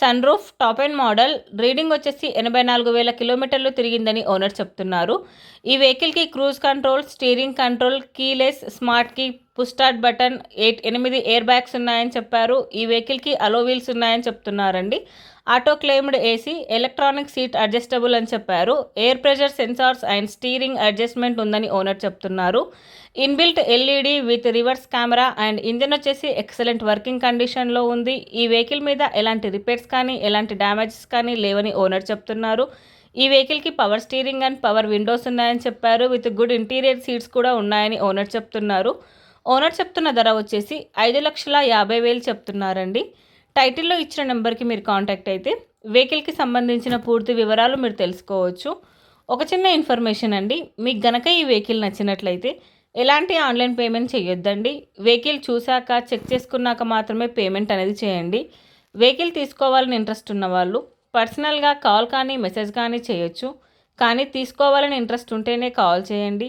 Sunroof top and model reading వచ్చేసి ఎనభై నాలుగు వేల కిలోమీటర్లు తిరిగిందని ఓనర్ చెప్తున్నారు. ఈ వెహికల్కి cruise control steering control keyless smart key push start button eight ఎనిమిది ఎయిర్ బ్యాగ్స్ ఉన్నాయని చెప్పారు. ఈ వెహికల్కి అలో వీల్స్ ఉన్నాయని చెప్తున్నారండి. Auto climate AC electronic seat adjustable అని చెప్పారు. Air pressure sensors and steering adjustment ఉందని ఓనర్ చెప్తున్నారు. Inbuilt LED with reverse camera and engine వచ్చేసి ఎక్సలెంట్ వర్కింగ్ కండిషన్లో ఉంది. ఈ వెహికల్ మీద ఎలాంటి రిపేర్స్ కానీ ఎలాంటి డ్యామేజెస్ కానీ లేవని ఓనర్ చెప్తున్నారు. ఈ వెహికల్కి power steering and power windows ఉన్నాయని చెప్పారు. విత్ గుడ్ ఇంటీరియర్ సీట్స్ కూడా ఉన్నాయని ఓనర్ చెప్తున్నారు. ఓనర్ చెప్తున్న ధర వచ్చేసి ఐదు లక్షల యాభై వేలు చెప్తున్నారండి. టైటిల్లో ఇచ్చిన నెంబర్కి మీరు కాంటాక్ట్ అయితే వెహికల్కి సంబంధించిన పూర్తి వివరాలు మీరు తెలుసుకోవచ్చు. ఒక చిన్న ఇన్ఫర్మేషన్ అండి మీకు గనక ఈ వెహికల్ నచ్చినట్లయితే ఎలాంటి ఆన్లైన్ పేమెంట్ చేయొద్దండి. వెహికల్ చూశాక చెక్ చేసుకున్నాక మాత్రమే పేమెంట్ అనేది చేయండి. వెహికల్ తీసుకోవాలని ఇంట్రెస్ట్ ఉన్న వాళ్ళు పర్సనల్గా కాల్ కానీ మెసేజ్ కానీ చేయొచ్చు. కానీ తీసుకోవాలని ఇంట్రెస్ట్ ఉంటేనే కాల్ చేయండి.